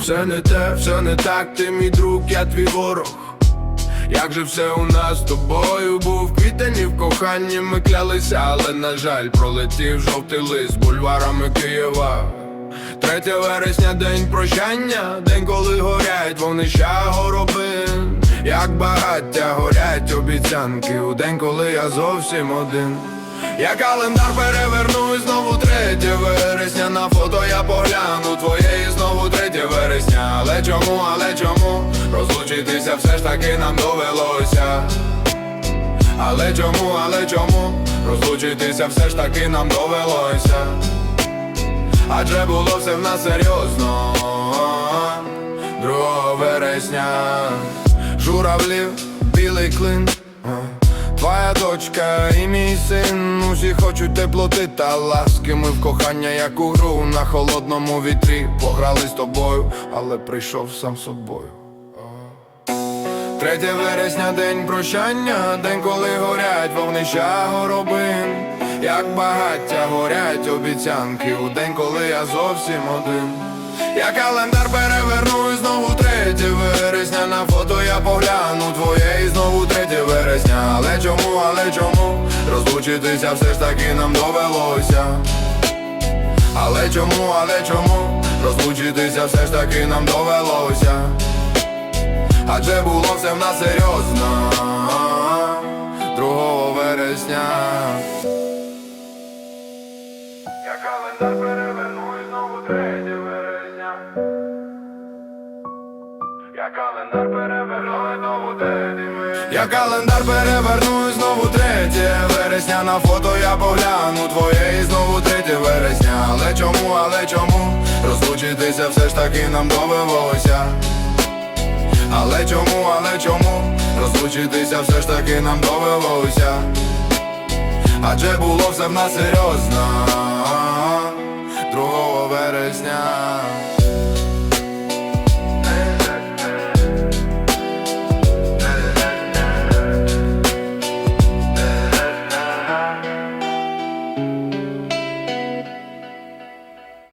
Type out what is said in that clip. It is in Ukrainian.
Все не те, все не так, ти мій друг, я твій ворог. Як же все у нас з тобою був квітень і в коханні ми клялися, але на жаль, пролетів жовтий лист бульварами Києва. 3 вересня день прощання, день, коли горять вогнища горобин. Як багаття горять обіцянки у день, коли я зовсім один. Я календар переверну і знову 3 вересня на фото я погляну Чому, але чому? Розлучитися все ж таки нам довелося? Але чому, але чому? Розлучитися все ж таки нам довелося? Адже було все в нас серйозно. 2 вересня. Журавлів, білий клин Дочка і мій син. Усі хочуть теплоти та ласки. Ми в кохання, як у гру на холодному вітрі. Пограли з тобою, але прийшов сам собою. 3 вересня день прощання, день, коли горять вогнища горобин, як багаття горять обіцянки. У день, коли я зовсім один. Я календар переверну і знову 3 вересня на фото я погляну твоє і знову 3 вересня. Але чому, але чому розлучитися все ж таки нам довелося? Але чому, але чому розлучитися все ж таки нам довелося? Адже було все в нас серйозно 2 вересня Я календар переверну і знову 3 Я календар переверну і знову 3 вересня На фото я погляну твоє і знову 3 вересня. Але чому, але чому? Розлучитися все ж таки нам довелося. Але чому, але чому? Розлучитися все ж таки нам довелося? Адже було все в нас серйозно. 2 вересня